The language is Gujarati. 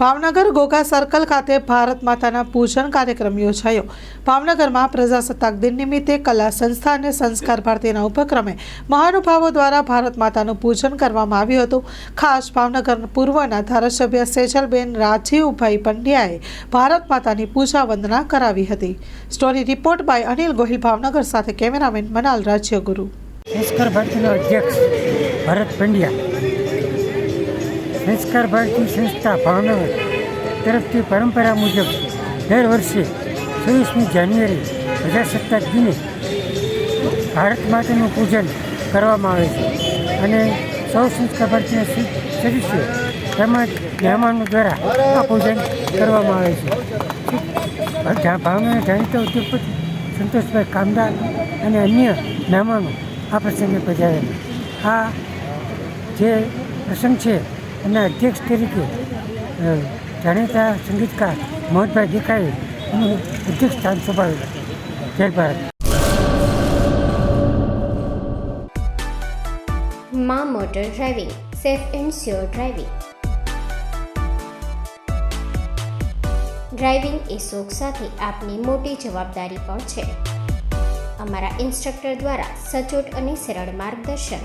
ભાવનગર ગોગા સર્કલ ખાતે ભારત માતાના પૂજન કાર્યક્રમ યોજાયો. ભાવનગરમાં પ્રજાસત્તાક દિન નિમિત્તે કલા સંસ્થા અને સંસ્કાર ભારતીના ઉપક્રમે મહાનુભાવો દ્વારા ભારત માતાનું પૂજન કરવામાં આવ્યું હતું. ખાસ ભાવનગર પૂર્વના ધારાસભ્ય સેજલબેન રાજીવભાઈ પંડ્યાએ ભારત માતાની પૂજા વંદના કરાવી હતી. Story report by Anil Gohil, Bhavnagar સાથે કેમેરામેન મનાલ રાજ્યગુરુ. સંસ્કાર ભારતીના અધ્યક્ષ ભરત પંડ્યા. સંસ્કાર ભારતી સંસ્થા ભાવનગર તરફથી પરંપરા મુજબ દર વર્ષે ચોવીસમી જાન્યુઆરી પ્રજાસત્તાક દિને ભારત માતાનું પૂજન કરવામાં આવે છે અને સૌ સંસ્કાર ભારતીના સદસ્યો તેમજ મહેમાનો દ્વારા આ પૂજન કરવામાં આવે છે. ભાવનગર જાણીતા ઉદ્યોગપતિ સંતોષભાઈ કામદાર અને અન્ય મહેમાનો આ પ્રસંગે પધારેલા. આ જે પ્રસંગ છે એના અધ્યક્ષ તરીકે જાણીતા સંગીતકાર મોહનભાઈ દેખાએ એનું અધ્યક્ષ સ્થાન સંભાળ્યું. જય ભારત. મા motor driving, safe and sure driving. Driving એ શોખ સાથે આપની મોટી જવાબદારી પણ છે. અમારા ઇન્સ્ટ્રક્ટર દ્વારા સચોટ અને સરળ માર્ગદર્શન